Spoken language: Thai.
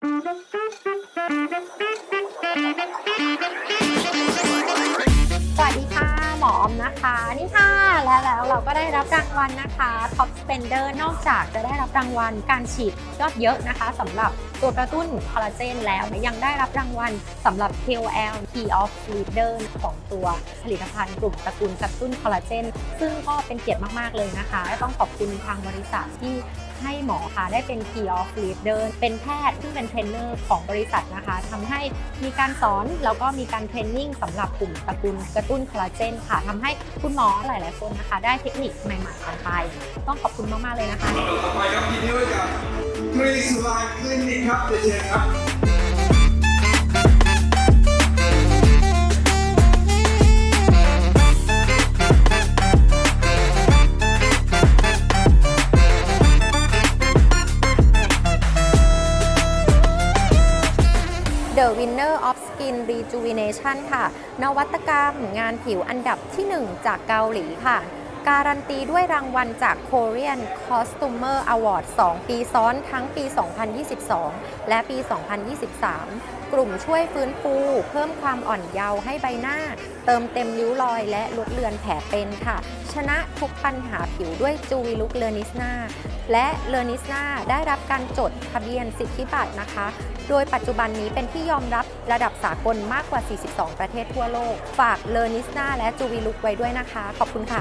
สวัสดีค่ะ หมออมนะคะ นี่ค่ะ และแล้วเราก็ได้รับรางวัลนะคะ Top Spender นอกจากจะได้รับรางวัลการฉีดยอดเยอะนะคะสำหรับตัวกระตุ้นคอลลาเจนแล้วยังได้รับรางวัลสำหรับ KOL Key of Leader ของตัวผลิตภัณฑ์กลุ่มตระกูลกระตุ้นคอลลาเจนซึ่งก็เป็นเกียรติมาก ๆ เลยนะคะ ต้องขอบคุณทางบริษัทที่ ให้หมอค่ะได้เป็น Key of Leader เป็นแพทย์ซึ่งเป็นเทรนเนอร์ของบริษัทนะคะทำให้มีการสอนแล้วก็มีการเทรนนิ่งสำหรับกลุ่มตระกูลกระตุ้นคอลลาเจนค่ะทำให้คุณหมอหลาย ๆ คนนะคะ ได้เทคนิคใหม่ ๆ กันไป ต้องขอบคุณมาก ๆ เลยนะคะ ต่อไปครับยินดีด้วยกับกรีสไลน์คลินิกครับเชิญครับ The Winner of Skin Rejuvenation ค่ะ นวัตกรรมงานผิวอันดับที่ 1 จากเกาหลีค่ะ การันตีด้วยรางวัลจาก Korean Costumer Award 2 ปีซ้อนทั้งปี 2022 และปี 2023 กลุ่มช่วยฟื้นฟู เพิ่มความอ่อนเยาว์ให้ใบหน้า เติมเต็มริ้วรอยและลดเลือนแผลเป็นค่ะชนะทุกปัญหาผิวด้วยจูวิลุกเลอนิสนาและเลอนิสนาได้รับการจดทะเบียนสิทธิบัตรนะคะ โดยปัจจุบันนี้เป็นที่ยอมรับระดับสากลมากกว่า 42 ประเทศทั่วโลก ฝากเลอนิสนาและจูวิลุกไว้ด้วยนะคะ ขอบคุณค่ะ